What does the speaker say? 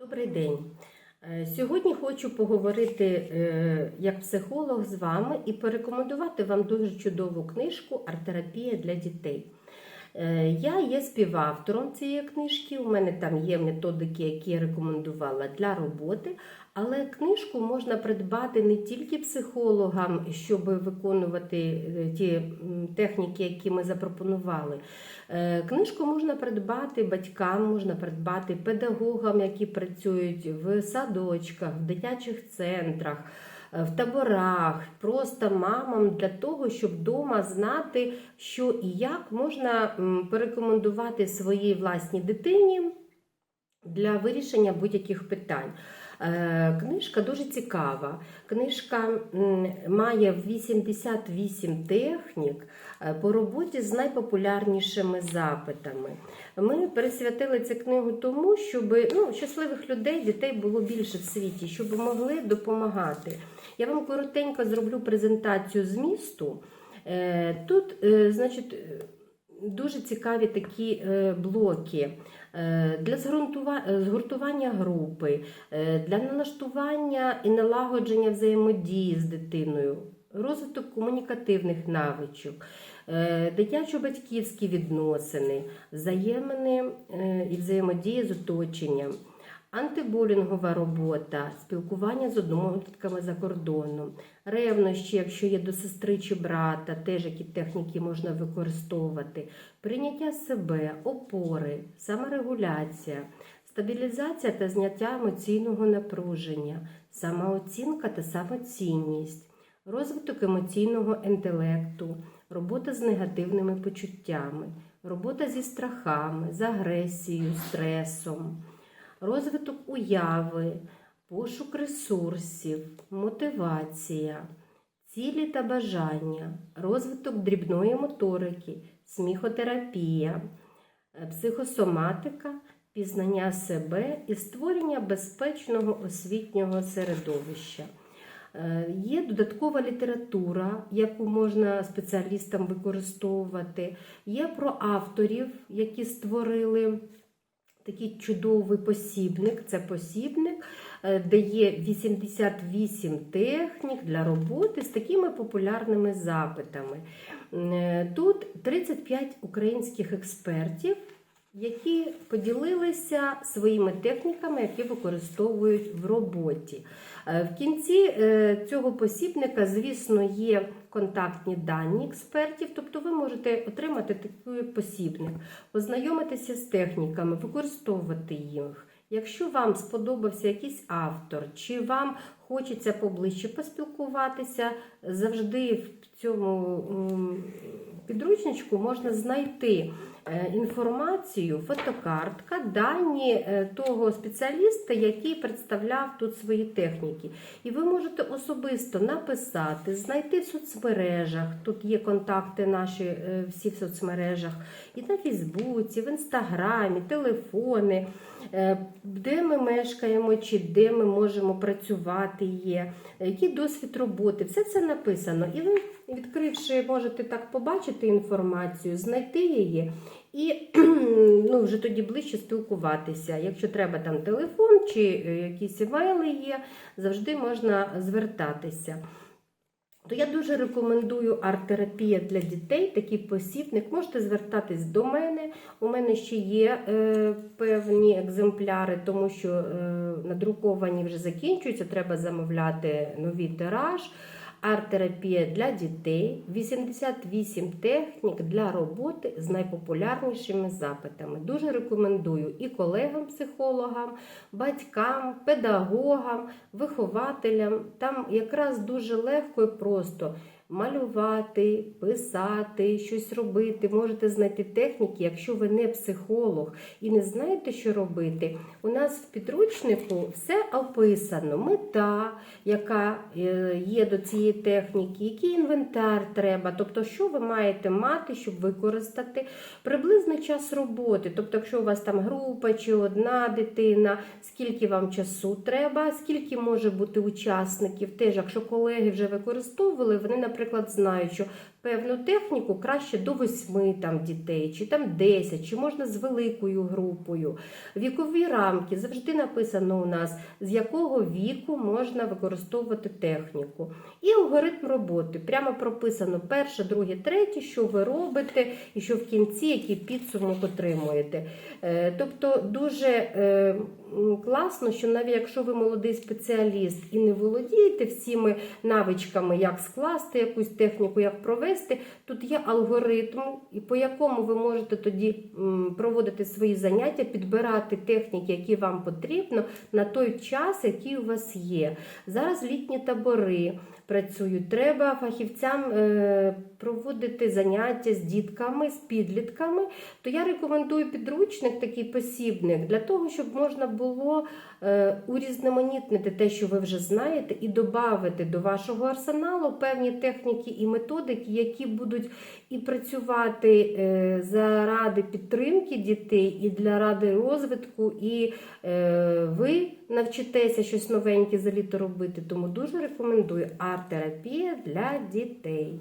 Добрий день. Е, Сьогодні хочу поговорити е, як психолог з вами і порекомендувати вам дуже чудову книжку Арт-терапія для дітей. Е, Я є співавтором цієї книжки. У мене там є методики, які я рекомендувала для роботи. Але книжку можна придбати не тільки психологам, щоб виконувати е, ті техніки, які ми запропонували. Е, Книжку можна придбати батькам, можна придбати педагогам, які працюють в садочках, в дитячих центрах, е, в таборах, просто мамам для того, щоб вдома знати, що і як можна порекомендувати своїй власній дитині для вирішення будь-яких питань. Е, Книжка дуже цікава. Книжка має 88 технік е, по роботі з найпопулярнішими запитами. Ми присвятили цю книгу тому, щоб ну, щасливих людей, дітей було більше в світі, щоб могли допомагати. Я вам коротенько зроблю презентацію змісту. Е, Тут, значить, дуже цікаві такі е, блоки е, для е, згуртування групи, для налаштування і налагодження взаємодії з дитиною, розвиток комунікативних навичок, дитячо-батьківські відносини, взаємини і взаємодії з оточенням. Антибулінгова робота, спілкування з однолітками за кордоном, ревнощі, якщо є до сестри чи брата, теж які техніки можна використовувати, прийняття себе, опори, саморегуляція, стабілізація та зняття емоційного напруження, самооцінка та самоцінність, розвиток емоційного інтелекту, робота з негативними почуттями, робота зі страхами, з агресією, стресом розвиток уяви, пошук ресурсів, мотивація, цілі та бажання, розвиток дрібної моторики, сміхотерапія, е, психосоматика, пізнання себе і створення безпечного освітнього середовища. Е, Є додаткова література, яку можна спеціалістам використовувати. Є про авторів, які створили такий чудовий посібник. Це посібник, е, де є 88 технік для роботи з такими популярними запитами. Е, Тут 35 українських експертів. Які поділилися своїми техніками, які використовують в роботі. Е, В кінці цього посібника, звісно, є контактні дані експертів, тобто ви можете отримати такий посібник, ознайомитися з техніками, використовувати їх. Якщо вам сподобався якийсь автор, чи вам хочеться поближче поспілкуватися, завжди в цьому підручничку можна знайти е, інформацію, фотокартка, дані е, того спеціаліста, який представляв тут свої техніки. І ви можете особисто написати, знайти в соцмережах. Тут є контакти наші е, всі в соцмережах, і на Фейсбуці, в Інстаграмі, телефони, де ми мешкаємо, чи де ми можемо працювати є, який досвід роботи. Все це написано. І ви, відкривши, можете так побачити інформацію, знайти її. І ну, вже тоді ближче спілкуватися. Якщо треба там телефон чи е, якісь емейли є, завжди можна звертатися. То я дуже рекомендую арт-терапія для дітей, такий посібник. Можете звертатись до мене. У мене ще є е, певні екземпляри, тому що е, надруковані вже закінчуються, треба замовляти новий тираж. Арт-терапія для дітей, 88 технік для роботи з найпопулярнішими запитами. Дуже рекомендую і колегам-психологам, батькам, педагогам, вихователям. Там якраз дуже легко і просто малювати, писати, щось робити. Можете знайти техніки, якщо ви не психолог і не знаєте, що робити. У нас в підручнику все описано. Мета, яка е, є до цієї техніки, який інвентар треба, тобто, що ви маєте мати, щоб використати приблизний час роботи. Тобто, якщо у вас там група чи одна дитина, скільки вам часу треба, скільки може бути учасників. Теж, якщо колеги вже використовували, вони, наприклад, знають, що певну техніку краще до 8 там, дітей, чи там 10, чи можна з великою групою. Вікові рамки завжди написано у нас, з якого віку можна використовувати техніку. І алгоритм роботи. Прямо прописано перше, друге, третє, що ви робите, і що в кінці який підсумок отримуєте. Е, Тобто дуже е, класно, що навіть якщо ви молодий спеціаліст і не володієте всіми навичками, як скласти якусь техніку, як провести, тут є алгоритм, і по якому ви можете тоді проводити свої заняття, підбирати техніки, які вам потрібно на той час, який у вас є. Зараз літні табори працюють. Треба фахівцям е, проводити заняття з дітками, з підлітками. То я рекомендую підручник, такий посібник, для того, щоб можна було е, урізноманітнити те, що ви вже знаєте, і додати до вашого арсеналу певні техніки і методики, які будуть і працювати е, заради підтримки дітей, і для ради розвитку, і е, ви навчитеся щось новеньке за літо робити. Тому дуже рекомендую арт-терапія для дітей.